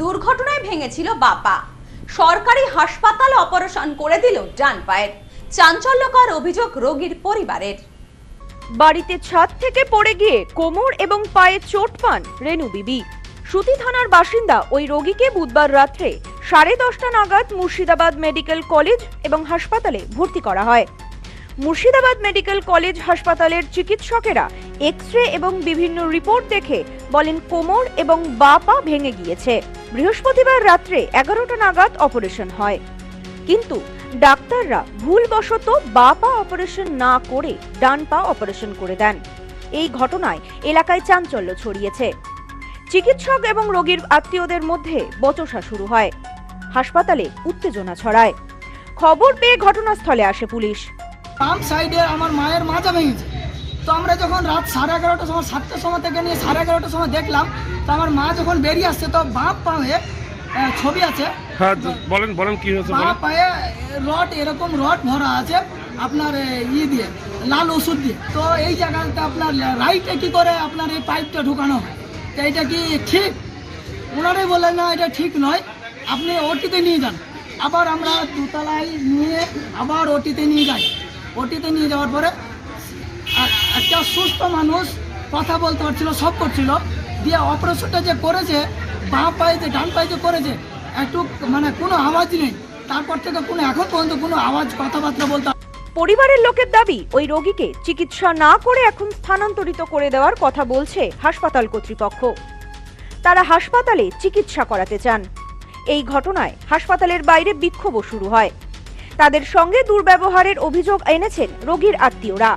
দুর্ঘটনায় ভেঙেছিল বাপা। সরকারি হাসপাতাল অপারেশন করে দিল ডান পায়ের। চাঞ্চল্যকর অভিযোগ রোগীর পরিবারের। বাড়িতে ছাদ থেকে পড়ে গিয়ে কোমর এবং পায়ে চোট পান রেনু বিবি। সুতি থানার বাসিন্দা ওই রোগীকে বুধবার রাত্রে সাড়ে দশটা নাগাদ মুর্শিদাবাদ মেডিকেল কলেজ এবং হাসপাতালে ভর্তি করা হয়। মুর্শিদাবাদ মেডিকেল কলেজ হাসপাতালের চিকিৎসকেরা এক্স রে এবং বিভিন্ন রিপোর্ট দেখে বলেন কোমর এবং বা পা ভেঙে গিয়েছে। বৃহস্পতিবার রাত্রে এগারোটা নাগাদ অপারেশন হয়। কিন্তু ডাক্তাররা ভুলবশত বা পা অপারেশন না করে ডান পা অপারেশন করে দেন। এই ঘটনায় এলাকায় চাঞ্চল্য ছড়িয়েছে। চিকিৎসক এবং রোগীর আত্মীয়দের মধ্যে বচসা শুরু হয়। হাসপাতালে উত্তেজনা ছড়ায়। খবর পেয়ে ঘটনাস্থলে আসে পুলিশ। বাম সাইডে আমার মায়ের মাজা ভেঙেছে। তো আমরা যখন রাত সাড়ে এগারোটার সময় সাতটার সময় থেকে নিয়ে সাড়ে এগারোটার সময় দেখলাম তো আমার মা যখন বেরিয়ে আসছে তো বাঁ পায়ে ছবি আছে। হ্যাঁ বলেন বলেন কি হয়েছে বাঁ পায়ে রড এরকম রড ভরা আছে আপনার ই দিয়ে লাল ওষুধ দিয়ে। তো এই জায়গাতে আপনার রাইটে কি করে আপনার এই পাইপটা ঢুকানো হয়? তো এটা কি ঠিক? ওনারাই বললেন না এটা ঠিক নয়। আপনি ওটিতে নিয়ে যান। আবার আমরা দুতলায় নিয়ে আবার ওটিতে নিয়ে যাই। ওটিতে নিয়ে যাওয়ার পরে একটা সুস্থ মানুষ কথা বলতে পারছিল, সব করছিল। দিয়ে অপারেশনটা যে করেছে, বাঁ পায়ে যে ডান পায়ে যে করেছে, একটু মানে কোনো আওয়াজ নেই। তারপর থেকে কোনো, এখন পর্যন্ত কোনো আওয়াজ, কথাবার্তা বলতে পরিবারের লোকের দাবি, ওই রোগীকে চিকিৎসা না করে এখন স্থানান্তরিত করে দেওয়ার কথা বলছে হাসপাতাল কর্তৃপক্ষ। তারা হাসপাতালে চিকিৎসা করাতে চান। এই ঘটনায় হাসপাতালের বাইরে বিক্ষোভও শুরু হয়। তাদের সঙ্গে দুর্ব্যবহারের অভিযোগ এনেছেন রোগীর আত্মীয়রা।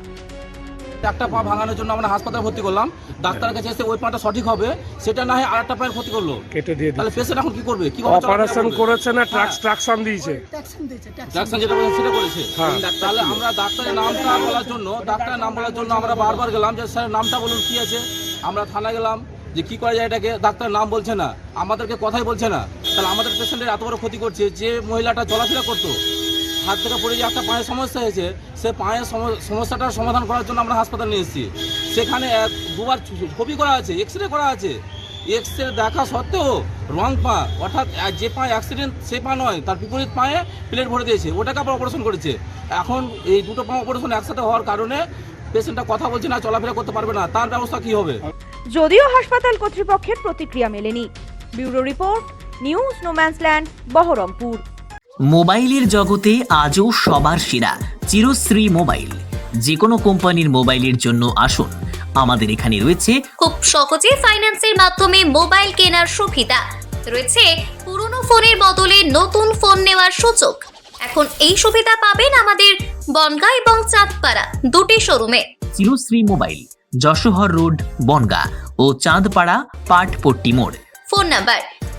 একটা পা ভাঙানোর জন্য আমরা হাসপাতালে ভর্তি করলাম। ডাক্তারের কাছে এসে ওই পাটা সঠিক হবে সেটা না হয় আরেকটা পায়ের ক্ষতি করল। কেটে দিয়ে তাহলে পেশেন্ট এখন কি করবে? কি অপারেশন করেছে না ট্রাকশন দিয়েছে। ট্যাক্সিন দিয়েছে ট্যাক্সিন যেটা বলেছে সেটা করেছে। হ্যাঁ। তাহলে আমরা ডাক্তারের নামটা বলার জন্য ডাক্তারের নাম বলার জন্য আমরা বারবার গেলাম যে স্যার নামটা বলুন কি আছে? আমরা থানায় গেলাম যে কি করা যায় এটাকে? ডাক্তারের নাম বলছে না। আমাদেরকে কথাই বলছে না। তাহলে আমাদের পেশেন্টের এত বড় ক্ষতি করছে যে মহিলাটা চলাফেরা করতো। হাত থেকে পড়ে যে একটা পায়ের সমস্যা হয়েছে, সে পায়ের সম- সমস্যাটার সমাধান করার জন্য আমরা হাসপাতাল নিয়ে এসেছি। সেখানে দুবার ছবি করা আছে এক্স রে করা আছে। এক্স রে দেখা সত্ত্বেও রং পা, অর্থাৎ যে পায়ে অ্যাক্সিডেন্ট সে পা নয়, তার বিপরীত পায়ে প্লেট ভরে দিয়েছে, ওটাকে আবার অপারেশন করেছে। এখন এই দুটো পা অপারেশন একসাথে হওয়ার কারণে পেশেন্টটা কথা বলছে না, চলাফেরা করতে পারবে না, তার ব্যবস্থা কি হবে? যদিও হাসপাতাল কর্তৃপক্ষের প্রতিক্রিয়া মেলেনি। Bureau report, news no man's land, Baharampur. মোবাইলের জগতে আজও সবার সেরা চিরশ্রী মোবাইল। যে কোনো কোম্পানির মোবাইলের জন্য আসুন। আমাদের এখানে রয়েছে খুব সহজে ফাইন্যান্সের মাধ্যমে মোবাইল কেনার সুবিধা। রয়েছে পুরনো ফোনের বদলে নতুন ফোন নেওয়ার সুযোগ। এখন এই সুবিধা পাবেন আমাদের বনগা এবং চাঁদপাড়া দুটি শোরুমে। চিরশ্রী মোবাইল যশোহর রোড বনগা ও চাঁদপাড়া পাটপট্টি মোড়। Phone number